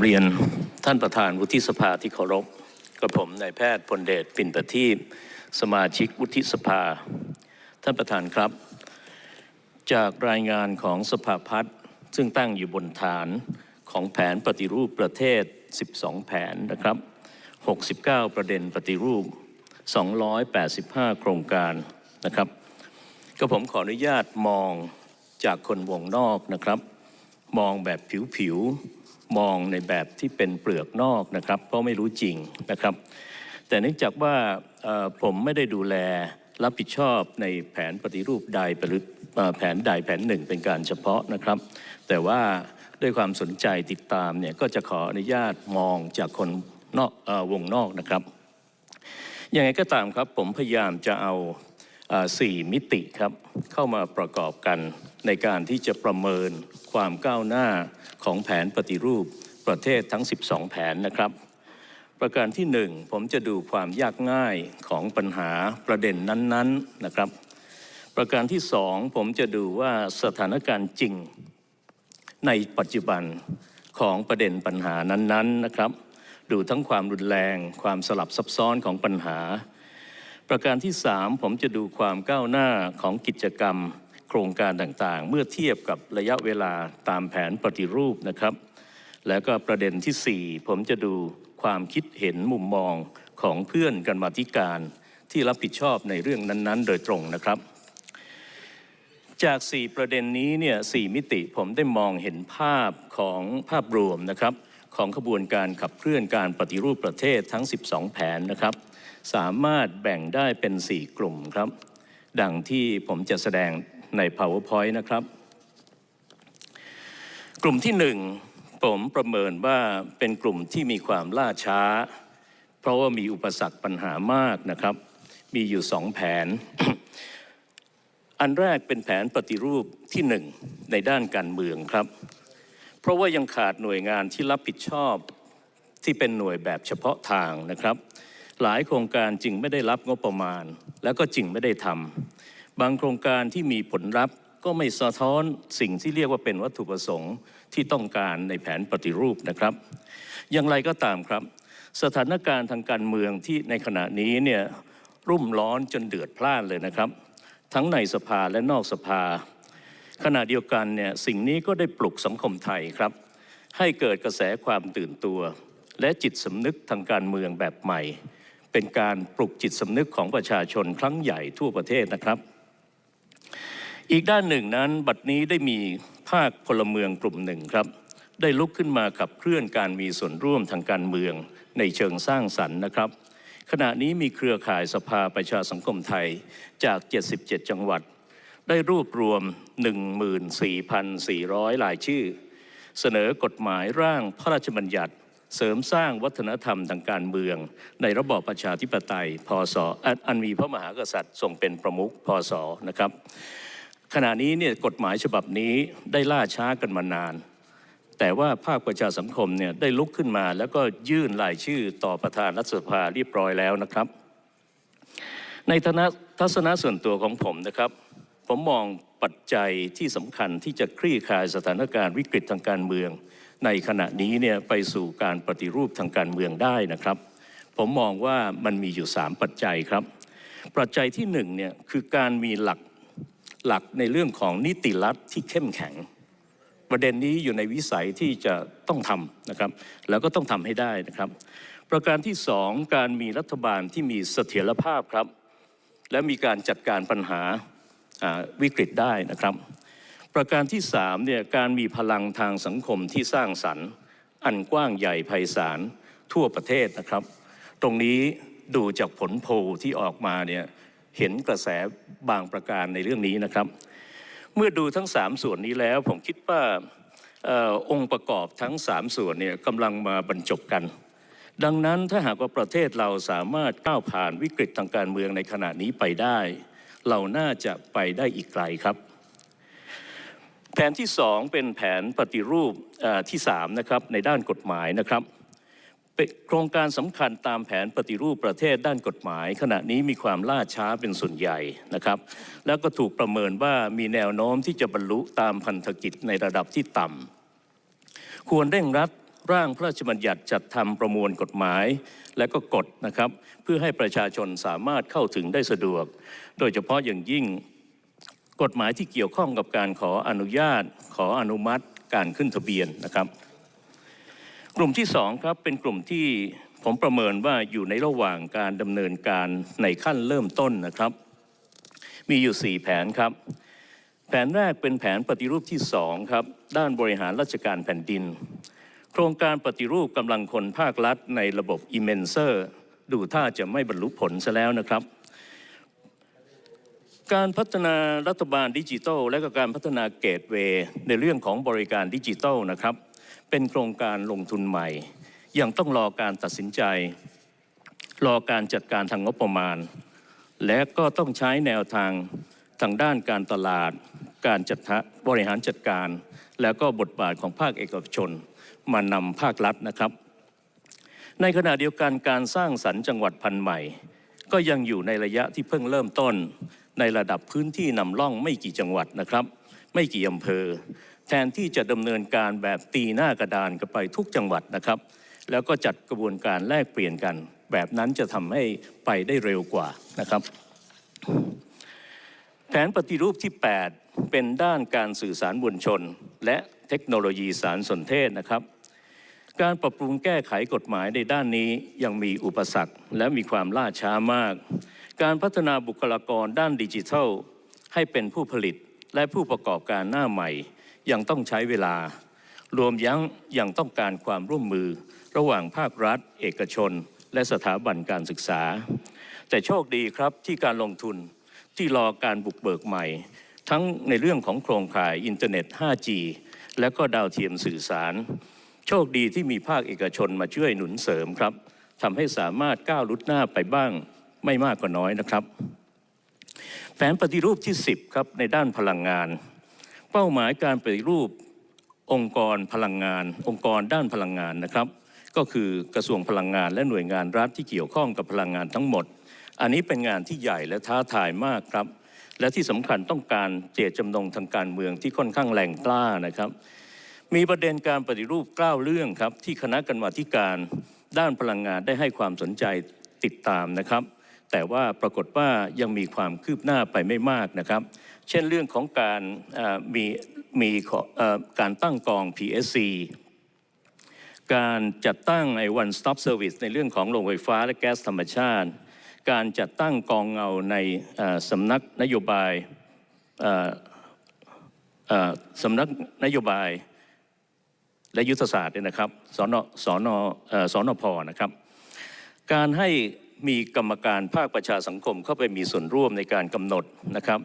เรียนท่านประธานวุฒิสภาที่เคารพกับผมนายแพทย์พลเดชปิ่นประทีปสมาชิกวุฒิสภา ท่านประธานครับ จากรายงานของสภาพัฒน์ซึ่งตั้งอยู่บนฐานของแผนปฏิรูปประเทศ 12 แผนนะครับ 69 ประเด็นปฏิรูป 285 โครงการนะครับ ก็ผมขออนุญาตมองจากคนวงนอกนะครับ มองแบบผิวๆ มองในแบบที่เป็นเปลือกนอกนะครับ เพราะไม่รู้จริงนะครับ แต่เนื่องจากว่าผมไม่ได้ดูแลรับผิดชอบในแผนปฏิรูปใดหรือแผนใดแผนหนึ่งเป็นการเฉพาะนะครับ แต่ว่าด้วยความสนใจติดตามเนี่ยก็จะขออนุญาตมองจากคนนอกวงนอกนะครับยังไงก็ตามครับผมพยายามจะเอา สี่มิติครับ เข้ามาประกอบกันในการที่จะประเมินความก้าวหน้าของแผนปฏิรูปประเทศทั้ง 12 แผนนะครับ ประการที่หนึ่งผมจะดูความยากง่ายของปัญหาประเด็นนั้นๆนะครับ ประการที่สองผมจะดูว่าสถานการณ์จริง ในปัจจุบันของประเด็นปัญหานั้นๆนะครับ ดูทั้งความรุนแรง ความสลับซับซ้อนของปัญหา ประการที่ 3 ผมจะดูความก้าวหน้าของกิจกรรม โครงการต่างๆ เมื่อเทียบกับระยะเวลาตามแผนปฏิรูปนะครับ แล้วก็ประเด็นทีสี่ 4 ผมจะดูความคิดเห็นมุมมองของเพื่อนกันมาธิการ ที่รับผิดชอบในเรื่องนั้น ๆ โดยตรงนะครับ จาก 4 ประเด็นนี้เนี่ยสมิติผมได้มองเห็นภาพของภาพรวมนะครับของขบวนการขับเคลื่อนการปฏิรูปประเทศทั้ง 12 แผนนะครับ สามารถแบ่งได้เป็น 4 กลุ่มครับ ดังที่ผมจะแสดงใน PowerPoint นะครับ กลุ่มที่ 1 ผมประเมินว่าเป็นกลุ่มที่มีความล่าช้า เพราะว่ามีอุปสรรคปัญหามากนะครับ มีอยู่สองแผน อันแรกเป็นแผนปฏิรูปที่หนึ่งในด้านการเมืองครับ เพราะว่ายังขาดหน่วยงานที่รับผิดชอบที่เป็นหน่วยแบบเฉพาะทางนะครับ หลายโครงการจึงไม่ได้รับงบประมาณ แล้วก็จึงไม่ได้ทำบางโครงการที่มีผลลัพธ์ก็ไม่สะท้อนสิ่งที่เรียกว่าเป็นวัตถุประสงค์ที่ต้องการในแผนปฏิรูปนะครับ อย่างไรก็ตามครับ สถานการณ์ทางการเมืองที่ในขณะนี้เนี่ยรุ่มร้อนจนเดือดพล่านเลยนะครับ ทั้งในสภาและนอกสภา ขณะเดียวกันเนี่ยสิ่งนี้ก็ได้ปลุกสังคมไทยครับ ให้เกิดกระแสความตื่นตัว และจิตสำนึกทางการเมืองแบบใหม่ เป็นการปลุกจิตสำนึกของประชาชนครั้งใหญ่ทั่วประเทศนะครับ อีกด้านหนึ่งนั้นบัดนี้ได้มีภาคพลเมืองกลุ่มหนึ่งครับ ได้ลุกขึ้นมาขับเคลื่อนการมีส่วนร่วมทางการเมืองในเชิงสร้างสรรค์นะครับ ขณะนี้มีเครือข่ายสภาประชาสังคมไทยจาก 77 จังหวัด ได้รวบรวม 14,400 รายชื่อ เสนอกฎหมายร่างพระราชบัญญัติ เสริมสร้างวัฒนธรรมทางการเมือง ในระบอบประชาธิปไตย พศอันอันมีพระมหากษัตริย์ทรงเป็นประมุขพศนะครับ ขณะนี้เนี่ยกฎหมายฉบับนี้ได้ล่าช้ากันมานาน แต่ว่าภาคประชาสังคมเนี่ยได้ลุกขึ้นมา แล้วก็ยื่นรายชื่อต่อประธานรัฐสภาเรียบร้อยแล้วนะครับ ในฐานทัศนะส่วนตัวของผมนะครับ ผมมองปัจจัยที่สำคัญที่จะคลี่คลายสถานการณ์วิกฤตทางการเมือง ในขณะนี้เนี่ยไปสู่การปฏิรูปทางการเมืองได้นะครับ ผมมองว่ามันมีอยู่ 3 ปัจจัยครับ ปัจจัยที่1เนี่ยคือการมีหลักหลักในเรื่องของนิติรัฐที่เข้มแข็ง ประเด็นนี้อยู่ในวิสัยที่จะต้องทำนะครับ แล้วก็ต้องทำให้ได้นะครับ ประการที่สองการมีรัฐบาลที่มีเสถียรภาพครับ และมีการจัดการปัญหาวิกฤตได้นะครับ ประการที่สามเนี่ยการมีพลังทางสังคมที่สร้างสรรค์ อันกว้างใหญ่ไพศาลทั่วประเทศนะครับ ตรงนี้ดูจากผลโพลที่ออกมาเนี่ยเห็นกระแสบางประการในเรื่องนี้นะครับ เมื่อดูทั้ง 3 ส่วนนี้แล้วผมคิดว่าออองค์ประกอบทั้ง 3 ส่วนเนี่ยกำลังมาบรรจบกัน ดังนั้นถ้าหากว่าประเทศเราสามารถก้าวผ่านวิกฤตทางการเมืองในขณะนี้ไปได้ เราน่าจะไปได้อีกไกลครับ แผนที่ 2 เป็นแผนปฏิรูปเอ่อที่3นะครับในด้านกฎหมายนะครับโครงการสำคัญตามแผนปฏิรูปประเทศด้านกฎหมาย ขณะนี้มีความล่าช้าเป็นส่วนใหญ่นะครับ แล้วก็ถูกประเมินว่ามีแนวโน้มที่จะบรรลุตามพันธกิจในระดับที่ต่ำควรเร่งรัดร่างพระราชบัญญัติจัดทำประมวลกฎหมาย และก็กฎนะครับ เพื่อให้ประชาชนสามารถเข้าถึงได้สะดวก โดยเฉพาะอย่างยิ่ง กฎหมายที่เกี่ยวข้องกับการขออนุญาต ขออนุมัติการขึ้นทะเบียนนะครับ กลุ่มที่สองครับเป็นกลุ่มที่ผมประเมินว่าอยู่ในระหว่างการดำเนินการในขั้นเริ่มต้นนะครับ มีอยู่ 4 แผนครับ แผนแรกเป็นแผนปฏิรูปที่2ครับด้านบริหารราชการแผ่นดิน โครงการปฏิรูปกำลังคนภาครัฐในระบบอิเมนเซอร์ ดูท่าจะไม่บรรลุผลซะแล้วนะครับ การพัฒนารัฐบาลดิจิทัล และก็การพัฒนาเกตเวย์ในเรื่องของบริการดิจิทัลนะครับ เป็นโครงการลงทุนใหม่ ยังต้องรอการตัดสินใจ รอการจัดการทางงบประมาณ และก็ต้องใช้แนวทางทางด้านการตลาด การจัดบริหารจัดการ แล้วก็บทบาทของภาคเอกชน มานำภาครัฐนะครับ ในขณะเดียวกันการสร้างสรรค์จังหวัดพันธุ์ใหม่ ก็ยังอยู่ในระยะที่เพิ่งเริ่มต้น ในระดับพื้นที่นำร่องไม่กี่จังหวัดนะครับ ไม่กี่อำเภอ แทนที่จะดำเนินการแบบตีหน้ากระดานกันไปทุกจังหวัดนะครับ แล้วก็จัดกระบวนการแลกเปลี่ยนกัน แบบนั้นจะทำให้ไปได้เร็วกว่านะครับแผนปฏิรูปที่ 8 เป็นด้านการสื่อสารมวลชน และเทคโนโลยีสารสนเทศนะครับ การปรับปรุงแก้ไขกฎหมายในด้านนี้ยังมีอุปสรรคและมีความล่าช้ามาก การพัฒนาบุคลากรด้านดิจิทัล ให้เป็นผู้ผลิตและผู้ประกอบการหน้าใหม่ ยังต้องใช้เวลา รวมยังยังต้องการความร่วมมือ ระหว่างภาครัฐ เอกชน และสถาบันการศึกษา แต่โชคดีครับที่การลงทุนที่รอการบุกเบิกใหม่ ทั้งในเรื่องของโครงข่ายอินเทอร์เน็ต 5G และก็ดาวเทียมสื่อสาร โชคดีที่มีภาคเอกชนมาช่วยหนุนเสริมครับทำให้สามารถก้าวลุดหน้าไปบ้าง ไม่มากก็น้อยนะครับ แผนปฏิรูปที่ 10 ครับในด้านพลังงาน เป้าหมายการปฏิรูปองค์กรพลังงาน องค์กรด้านพลังงานนะครับ ก็คือกระทรวงพลังงานและหน่วยงานรัฐที่เกี่ยวข้องกับพลังงานทั้งหมด อันนี้เป็นงานที่ใหญ่และท้าทายมากครับ และที่สำคัญต้องการเจตจำนงทางการเมืองที่ค่อนข้างแรงกล้านะครับ มีประเด็นการปฏิรูปเก้าเรื่องครับที่คณะกรรมาธิการด้านพลังงานได้ให้ความสนใจติดตามนะครับ แต่ว่าปรากฏว่ายังมีความคืบหน้าไปไม่มากนะครับ เช่นเรื่องของการมีมีการตั้งกอง PSC การจัดตั้งไอ้ one stop service ในเรื่องของโรงไฟฟ้าและแก๊สธรรมชาติ การจัดตั้งกองเงาในสำนักนโยบายสำนักนโยบายและยุทธศาสตร์เนี่ยนะครับสนสนอ่อสนพนะครับ การให้ มีกรรมการภาคประชาสังคมเข้าไปมีส่วนร่วมในการกำหนดนะครับ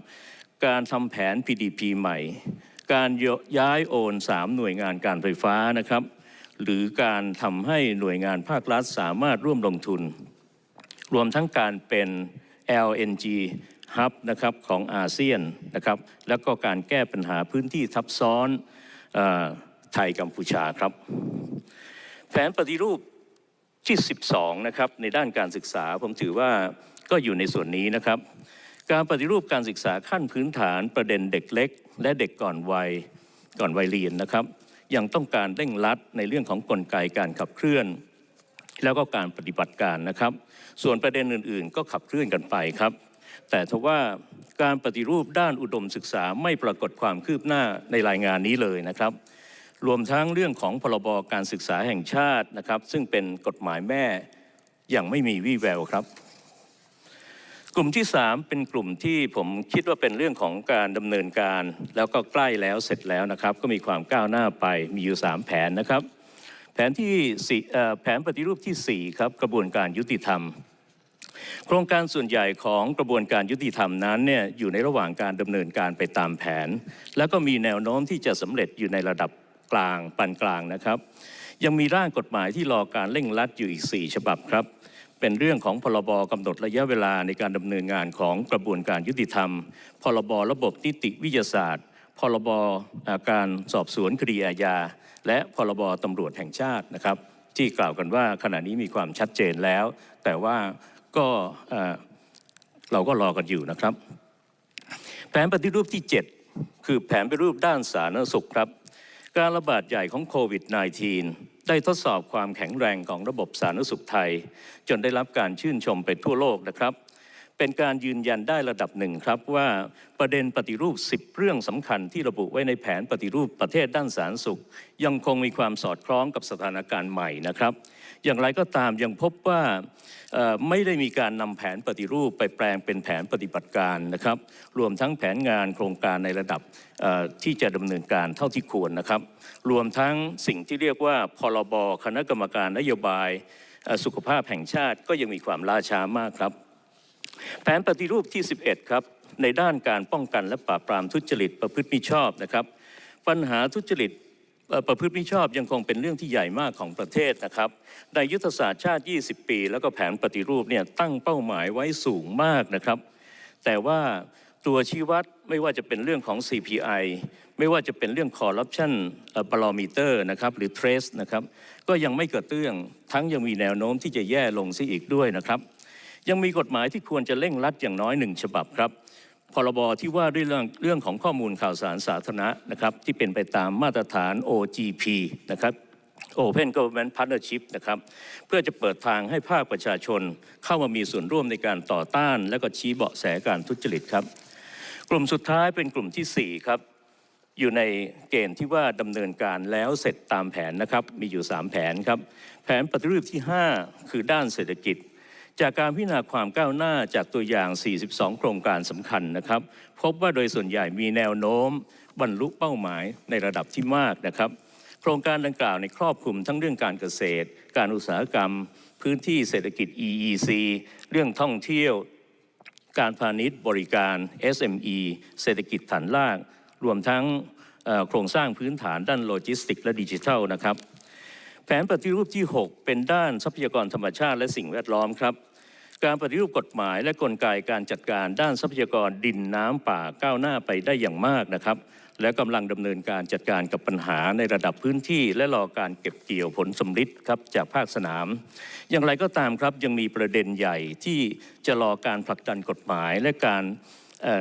การทำแผน PDP ใหม่ การย้ายโอน 3 หน่วยงานการไฟฟ้านะครับ หรือการทำให้หน่วยงานภาครัฐสามารถร่วมลงทุน รวมทั้งการเป็น LNG Hub นะครับของอาเซียนนะครับ แล้วก็การแก้ปัญหาพื้นที่ทับซ้อนอไทยกัมพูชาครับ แผนปฏิรูป ที่ 12 นะครับ ในด้านการศึกษาผมถือว่าก็อยู่ในส่วนนี้นะครับ การปฏิรูปการศึกษาขั้นพื้นฐานประเด็นเด็กเล็ก และเด็กก่อนวัยก่อนวัยเรียนนะครับ ยังต้องการเร่งรัดในเรื่องของกลไกการขับเคลื่อน แล้วก็การปฏิบัติการนะครับ ส่วนประเด็นอื่น ๆ ก็ขับเคลื่อนกันไปครับ แต่ทว่าการปฏิรูปด้านอุดมศึกษาไม่ปรากฏความคืบหน้าในรายงานนี้เลยนะครับ รวมทั้งเรื่องของพรบการศึกษาแห่งชาตินะครับ ซึ่งเป็นกฎหมายแม่อยังไม่มีวี่แววครับ กลุ่มที่ 3 เป็นกลุ่มที่ผมคิดว่าเป็นเรื่องของการดำเนินการ แล้วก็ใกล้แล้วเสร็จแล้วนะครับ ก็มีความก้าวหน้าไปมีอยู่ 3 แผนนะครับ แผนที่สี่แผนปฏิรูปที่ 4 ครับกระบวนการยุติธรรมโครงการส่วนใหญ่ของกระบวนการยุติธรรมนั้นเนี่ยอยู่ในระหว่างการดำเนินการไปตามแผน แล้วก็มีแนวโน้มที่จะสำเร็จอยู่ในระดับ กลางปานกลางนะครับ ยังมีร่างกฎหมายที่รอการเร่งรัดอยู่อีก 4 ฉบับครับ เป็นเรื่องของพรบกำหนดระยะเวลาในการดำเนินงานของกระบวนการยุติธรรม พรบระบบนิติวิทยาศาสตร์ พรบาการสอบสวนคดีอาญา และพรบตำรวจแห่งชาตินะครับที่กล่าวกันว่าขณะนี้มีความชัดเจนแล้ว แต่ว่าก็เอ่อเราก็รอกันอยู่นะครับ แผนปฏิรูปที่ 7 คือแผนปฏิรูปด้านสาธารณสุขครับ การระบาดใหญ่ของโควิด -19 ได้ทดสอบความแข็งแรงของระบบสาธารณสุขไทย จนได้รับการชื่นชมไปทั่วโลกนะครับ เป็นการยืนยันได้ระดับหนึ่งครับว่าประเด็นปฏิรูป 10 เรื่องสำคัญที่ระบุไว้ในแผนปฏิรูปประเทศด้านสาธารณสุข ยังคงมีความสอดคล้องกับสถานการณ์ใหม่นะครับ อย่างไรก็ตามยังพบว่าไม่ได้มีการนำแผนปฏิรูปไปแปลงเป็นแผนปฏิบัติการนะครับ รวมทั้งแผนงานโครงการในระดับที่จะดำเนินการเท่าที่ควรนะครับ รวมทั้งสิ่งที่เรียกว่าพรบคณะกรรมการนโยบายสุขภาพแห่งชาติก็ยังมีความล่าช้ามากครับ แผนปฏิรูปที่ 11 ครับ ในด้านการป้องกันและปราบปรามทุจริตประพฤติมิชอบนะครับ ปัญหาทุจริตประพฤติมิชอบยังคงเป็นเรื่องที่ใหญ่มากของประเทศนะครับ ในยุทธศาสตร์ชาติ 20 ปี แล้วก็แผนปฏิรูปเนี่ยตั้งเป้าหมายไว้สูงมากนะครับ แต่ว่าตัวชี้วัดไม่ว่าจะเป็นเรื่องของ CPI ไม่ว่าจะเป็นเรื่อง corruption barometer นะครับหรือ trace นะครับก็ยังไม่เกระเตื้องทั้งยังมีแนวโน้มที่จะแย่ลงซะอีกด้วยนะครับ ยังมีกฎหมายที่ควรจะเร่งรัดอย่างน้อยหนึ่งฉบับครับพรบที่ว่าด้วยเรื่องเรื่องของข้อมูลข่าวสารสาธารณะนะครับที่เป็นไปตามมาตรฐาน OGP นะครับ Open Government Partnership นะครับเพื่อจะเปิดทางให้ภาคประชาชนเข้ามามีส่วนร่วมในการต่อต้าน และก็ชี้เบาะแสการทุจริตครับ กลุ่มสุดท้ายเป็นกลุ่มที่ 4 ครับ อยู่ในเกณฑ์ที่ว่าดำเนินการแล้วเสร็จตามแผนนะครับมีอยู่ 3 แผนครับ แผนปฏิรูปที่ 5 คือด้านเศรษฐกิจ จากการพิจารณาความก้าวหน้าจากตัวอย่าง 42 โครงการสำคัญนะครับ พบว่าโดยส่วนใหญ่มีแนวโน้ม บรรลุเป้าหมายในระดับที่มากนะครับ โครงการดังกล่าวในครอบคลุมทั้งเรื่องการเกษตร การอุตสาหกรรม พื้นที่เศรษฐกิจ EEC เรื่องท่องเที่ยว การพาณิชย์บริการ SME เศรษฐกิจฐานล่างรวมทั้งโครงสร้างพื้นฐานด้านโลจิสติกและดิจิทัลนะครับ แผนปฏิรูปที่ 6 เป็นด้านทรัพยากรธรรมชาติและสิ่งแวดล้อมครับ การปฏิรูปกฎหมายและกลไกการจัดการด้านทรัพยากรดินน้ำป่าก้าวหน้าไปได้อย่างมากนะครับ และกำลังดำเนินการจัดการกับปัญหาในระดับพื้นที่ และรอการเก็บเกี่ยวผลสำลิดครับจากภาคสนาม อย่างไรก็ตามครับยังมีประเด็นใหญ่ที่จะรอการผลักดันกฎหมายและการ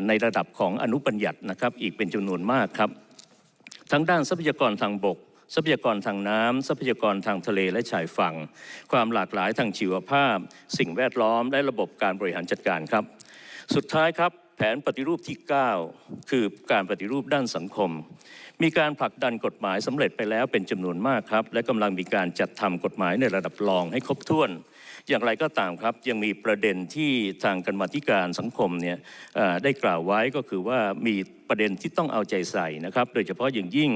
ในระดับของอนุบัญญัตินะครับอีกเป็นจำนวนมากครับ ทั้งด้านทรัพยากรทางบก ทรัพยากรทางน้ำทรัพยากรทางทะเลและชายฝั่ง ความหลากหลายทางชีวภาพ สิ่งแวดล้อมและระบบการบริหารจัดการครับ สุดท้ายครับแผนปฏิรูปที่ 9 คือการปฏิรูปด้านสังคม มีการผลักดันกฎหมายสำเร็จไปแล้วเป็นจำนวนมากครับ และกำลังมีการจัดทำกฎหมายในระดับรองให้ครบถ้วน อย่างไรก็ตามครับยังมีประเด็นที่ทางกรรมธิการสังคมเนี่ยได้กล่าวไว้ก็คือว่ามีประเด็นที่ต้องเอาใจใส่นะครับ โดยเฉพาะอย่างยิ่ง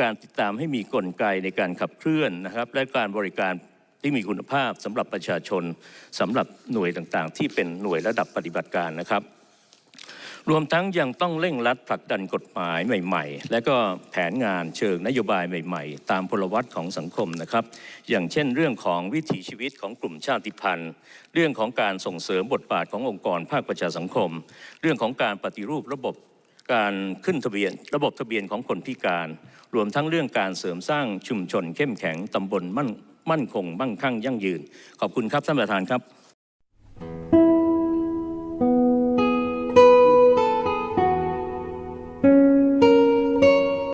การติดตามให้มีกลไกในการขับเคลื่อนนะครับ และการบริการที่มีคุณภาพสำหรับประชาชนสำหรับหน่วยต่างๆ ที่เป็นหน่วยระดับปฏิบัติการนะครับ รวมทั้งยังต้องเร่งรัดผลักดันกฎหมายใหม่ ๆ และก็แผนงานเชิงนโยบายใหม่ ๆ ตามพลวัตของสังคมนะครับ อย่างเช่น เรื่องของวิถีชีวิตของกลุ่มชาติพันธุ์ เรื่องของการส่งเสริมบทบาทขององค์กรภาคประชาสังคม เรื่องของการปฏิรูประบบการขึ้นทะเบียนระบบทะเบียนของคนพิการ รวมทั้งเรื่องการเสริมสร้างชุมชนเข้มแข็งตำบลมั่นมั่นคงมั่งคั่งยั่งยืน ขอบคุณครับท่านประธานครับ